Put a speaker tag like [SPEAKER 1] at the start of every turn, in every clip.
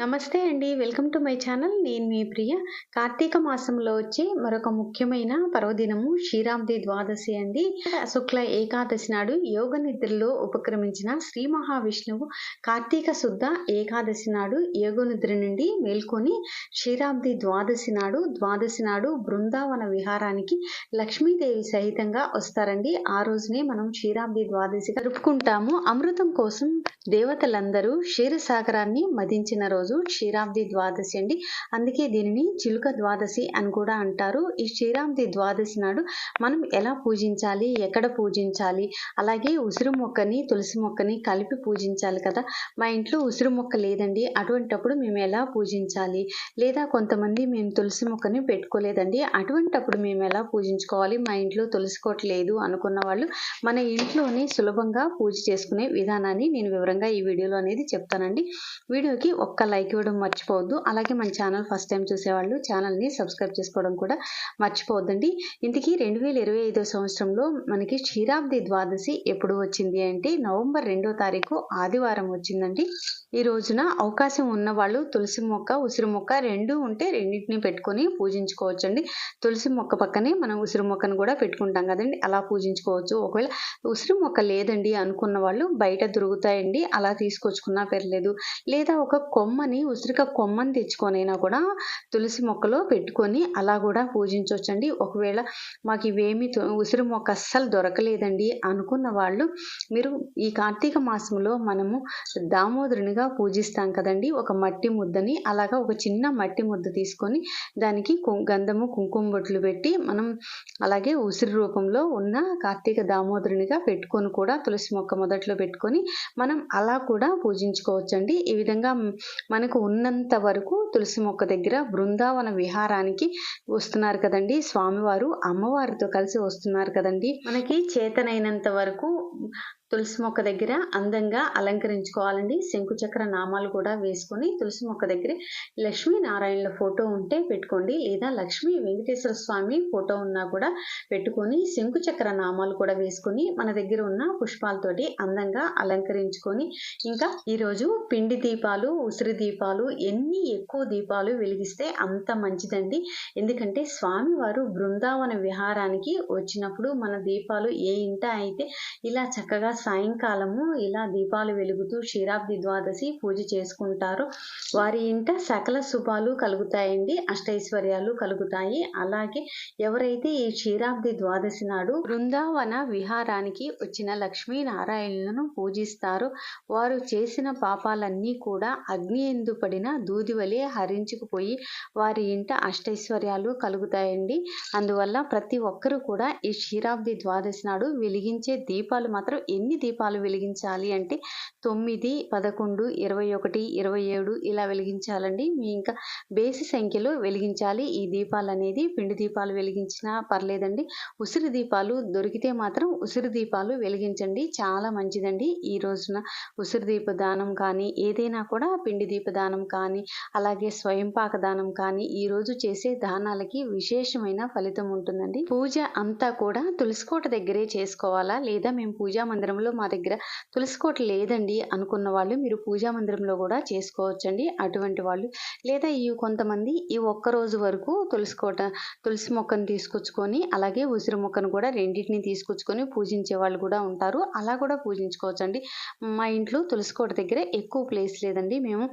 [SPEAKER 1] నమస్తే అండి. Welcome to my channel. నేను మీ ప్రియ. కార్తీక మాసంలో వచ్చే మరొక ముఖ్యమైన పర్వదినము శ్రీరామ్ది ద్వాదశి అండి. శుక్ల ఏకాదశి నాడు యోగ నిద్రలో ఉపక్రమించిన శ్రీ మహావిష్ణువు కార్తీక శుద్ధ ఏకాదశి నాడు యోగ నిద్ర నుండి మేల్కొని శ్రీరామది ద్వాదశి నాడు ద్వాదశి నాడు బృందావన విహారానికి లక్ష్మీదేవి సహితంగా వస్తారండి. ఆ రోజునే మనం శ్రీరామది ద్వాదశి జరుపుకుంటాము. అమృతం కోసం దేవతలందరూ క్షీరసాగరాన్ని మదించిన రోజు శ్రీరామది ద్వాదశి అండి. అందుకే దీనిని చిలుక ద్వాదశి అని కూడా అంటారు. ఈ క్షీరాబ్ది ద్వాదశి నాడు మనం ఎలా పూజించాలి, ఎక్కడ పూజించాలి, అలాగే ఉసిరి మొక్కని, తులసి మొక్కని కలిపి పూజించాలి కదా! మా ఇంట్లో ఉసిరి మొక్క లేదండి. అటువంటప్పుడు మేము ఎలా పూజించాలి? లేదా కొంతమంది మేము తులసి మొక్కని పెట్టుకోలేదండి. అటువంటప్పుడు మేము ఎలా పూజించుకోవాలి? మా ఇంట్లో తులసి కోట లేదు అనుకున్న వాళ్ళు మన ఇంట్లోనే సులభంగా పూజ చేసుకునే విధానాన్ని నేను వివరంగా ఈ వీడియోలో అనేది చెప్తానండి. వీడియోకి ఒక్క లైక్ ఇవ్వడం మర్చిపోవద్దు. అలాగే మన ఛానల్ ఫస్ట్ టైం చూసేవాళ్ళు ఛానల్‌ని సబ్స్క్రైబ్ చేసుకోవడం కూడా మర్చిపోవద్దండి. ఇంతకీ 2025 సంవత్సరంలో మనకి క్షీరాబ్ది ద్వాదశి ఎప్పుడు వచ్చింది అంటే నవంబర్ రెండో తారీఖు ఆదివారం వచ్చిందండి. ఈ రోజున అవకాశం ఉన్నవాళ్ళు తులసి మొక్క, ఉసిరి మొక్క రెండు ఉంటే రెండింటిని పెట్టుకొని పూజించుకోవచ్చండి. తులసి మొక్క పక్కనే మనం ఉసిరి మొక్కను కూడా పెట్టుకుంటాం కదండి అలా పూజించుకోవచ్చు. ఒకవేళ ఉసిరి మొక్క లేదండి అనుకున్న వాళ్ళు బయట దొరుకుతాయండి. అలా తీసుకొచ్చుకున్నా పర్లేదు. లేదా ఒక కొమ్మని ఉసిరిక కొమ్మని తెచ్చుకొనైనా కూడా తులసి మొక్కలో పెట్టుకొని అలా కూడా పూజించవచ్చండి ఒకవేళ మాకు ఇవేమి ఉసిరి మొక్క అస్సలు దొరకలేదండి అనుకున్న వాళ్ళు మీరు ఈ కార్తీక మాసంలో మనము దామోదరునిగా పూజిస్తాం కదండీ! ఒక మట్టి ముద్దని అలాగా ఒక చిన్న మట్టి ముద్ద తీసుకొని దానికి గంధము, కుంకుమ బొట్లు పెట్టి మనం అలాగే ఉసిరి రూపంలో ఉన్న కార్తీక దామోదరునిగా పెట్టుకొని కూడా తులసి మొక్క మొదట్లో పెట్టుకొని మనం అలా కూడా పూజించుకోవచ్చండి. ఈ విధంగా మనకు ఉన్నంత వరకు తులసి మొక్క దగ్గర బృందావన విహారానికి వస్తున్నారు కదండీ! స్వామివారు అమ్మవారితో కలిసి వస్తున్నారు కదండీ! మనకి చేతనైనంత వరకు తులసి మొక్క దగ్గర అందంగా అలంకరించుకోవాలండి. శంకుచక్ర నామాలు కూడా వేసుకొని తులసి మొక్క దగ్గర లక్ష్మీనారాయణుల ఫోటో ఉంటే పెట్టుకోండి. లేదా లక్ష్మీ వెంకటేశ్వర స్వామి ఫోటో ఉన్నా కూడా పెట్టుకొని శంకుచక్ర నామాలు కూడా వేసుకొని మన దగ్గర ఉన్న పుష్పాలతోటి అందంగా అలంకరించుకొని ఇంకా ఈరోజు పిండి దీపాలు, ఉసిరి దీపాలు ఎన్ని ఎక్కువ దీపాలు వెలిగిస్తే అంత మంచిదండి. ఎందుకంటే స్వామివారు బృందావన విహారానికి వచ్చినప్పుడు మన దీపాలు ఏ ఇంట అయితే ఇలా చక్కగా సాయంకాలము ఇలా దీపాలు వెలుగుతూ క్షీరాబ్ది ద్వాదశి పూజ చేసుకుంటారు వారి ఇంట సకల శుభాలు కలుగుతాయండి. అష్టైశ్వర్యాలు కలుగుతాయి. అలాగే ఎవరైతే ఈ క్షీరాబ్ది ద్వాదశి నాడు బృందావన విహారానికి వచ్చిన లక్ష్మీనారాయణులను పూజిస్తారు వారు చేసిన పాపాలన్నీ కూడా అగ్ని ఎందు పడిన దూదివలే హరించుకుపోయి వారి ఇంట అష్టైశ్వర్యాలు కలుగుతాయండి. అందువల్ల ప్రతి ఒక్కరూ కూడా ఈ క్షీరాబ్ది ద్వాదశి నాడు వెలిగించే దీపాలు మాత్రం ఎన్ని ఎన్ని దీపాలు వెలిగించాలి అంటే 9, 11, 21, 27 ఇలా వెలిగించాలండి. మీ ఇంకా బేసి సంఖ్యలో వెలిగించాలి ఈ దీపాలు అనేది పిండి దీపాలు వెలిగించినా పర్లేదండి. ఉసిరి దీపాలు దొరికితే మాత్రం ఉసిరి దీపాలు వెలిగించండి. చాలా మంచిదండి. ఈ రోజున ఉసిరి దీపదానం కానీ ఏదైనా కూడా పిండి దీప దానం కానీ అలాగే స్వయంపాక దానం కానీ ఈరోజు చేసే దానాలకి విశేషమైన ఫలితం ఉంటుందండి. పూజ అంతా కూడా తులసికోట దగ్గరే చేసుకోవాలా? లేదా మేము పూజా మందిరంలో మా దగ్గర తులసి కోట లేదండి అనుకున్న వాళ్ళు మీరు పూజా మందిరంలో కూడా చేసుకోవచ్చండి. అటువంటి వాళ్ళు లేదా ఈ కొంతమంది ఈ ఒక్క రోజు వరకు తులసి కోట తులసి మొక్కను తీసుకొచ్చుకొని అలాగే ఉసిరి మొక్కను కూడా రెండింటిని తీసుకొచ్చుకొని పూజించే వాళ్ళు కూడా ఉంటారు. అలా కూడా పూజించుకోవచ్చండి. మా ఇంట్లో తులసి కోట దగ్గర ఎక్కువ ప్లేస్ లేదండి. మేము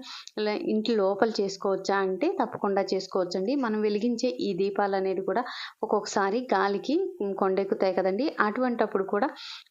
[SPEAKER 1] ఇంటి లోపల చేసుకోవచ్చా అంటే తప్పకుండా చేసుకోవచ్చండి. మనం వెలిగించే ఈ దీపాలు అనేది కూడా ఒక్కొక్కసారి గాలికి కొండెక్కుతాయి కదండి అటువంటప్పుడు కూడా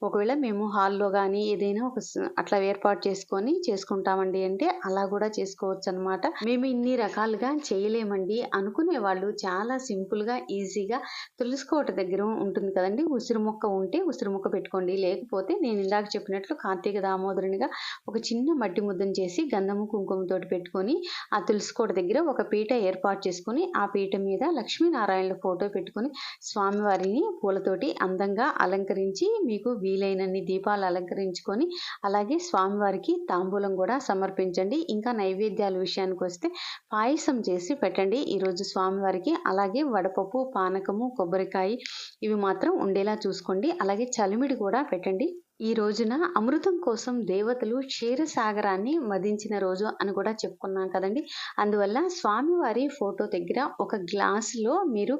[SPEAKER 1] ఒకవేళ మేము హాల్‌లో కానీ ఏదైనా ఒక అట్లా ఏర్పాటు చేసుకొని చేసుకుంటామండి అంటే అలా కూడా చేసుకోవచ్చనమాట. మేము ఇన్ని రకాలుగా చేయలేమండి అనుకునే వాళ్ళు చాలా సింపుల్‌గా, ఈజీగా తులసి కోట దగ్గర ఉంటుంది కదండి ఉసిరి మొక్క ఉంటే ఉసిరి మొక్క పెట్టుకోండి. లేకపోతే నేను ఇందాక చెప్పినట్లు కార్తీక దామోదరునిగా ఒక చిన్న మట్టి ముద్దను చేసి గంధము, కుంకుమతోటి పెట్టుకొని ఆ తులసికోట దగ్గర ఒక పీట ఏర్పాటు చేసుకొని ఆ పీట మీద లక్ష్మీనారాయణుల ఫోటో పెట్టుకొని స్వామివారిని పూలతోటి అందంగా అలంకరించి మీకు వీలైనన్ని దీపాలు అలంకరించుకొని అలాగే స్వామివారికి తాంబూలం కూడా సమర్పించండి. ఇంకా నైవేద్యాల విషయానికొస్తే పాయసం చేసి పెట్టండి ఈరోజు స్వామివారికి. అలాగే వడపప్పు, పానకము, కొబ్బరికాయ ఇవి మాత్రం ఉండేలా చూసుకోండి. అలాగే చలిమిడి కూడా పెట్టండి. ఈ రోజున అమృతం కోసం దేవతలు క్షీరసాగరాన్ని మదించిన రోజు అని కూడా చెప్పుకున్నాం కదండి. అందువల్ల స్వామివారి ఫోటో దగ్గర ఒక గ్లాసులో మీరు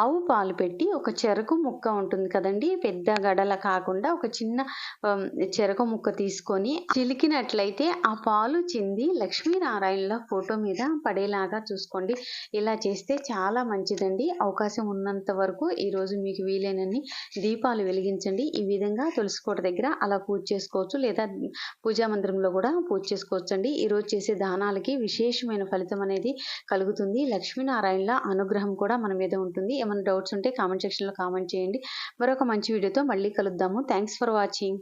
[SPEAKER 1] ఆవు పాలు పెట్టి ఒక చెరకు ముక్క ఉంటుంది కదండి. పెద్ద గడల కాకుండా ఒక చిన్న చెరకు ముక్క తీసుకొని చిలికినట్లయితే ఆ పాలు చింది లక్ష్మీనారాయణల ఫోటో మీద పడేలాగా చూసుకోండి. ఇలా చేస్తే చాలా మంచిదండి. అవకాశం ఉన్నంత వరకు ఈరోజు మీకు వీలైనన్ని దీపాలు వెలిగించండి. ఈ విధంగా తులసి కోట దగ్గర అలా పూజ చేసుకోవచ్చు. లేదా పూజా మందిరంలో కూడా పూజ చేసుకోవచ్చు అండి ఈరోజు చేసే దానాలకి విశేషమైన ఫలితం అనేది కలుగుతుంది. లక్ష్మీనారాయణల అనుగ్రహం కూడా మన మీద ఉంటుంది. ఏమైనా డౌట్స్ ఉంటే కామెంట్ సెక్షన్లో కామెంట్ చేయండి. మరొక మంచి వీడియోతో మళ్ళీ కలుద్దాము. Thanks for watching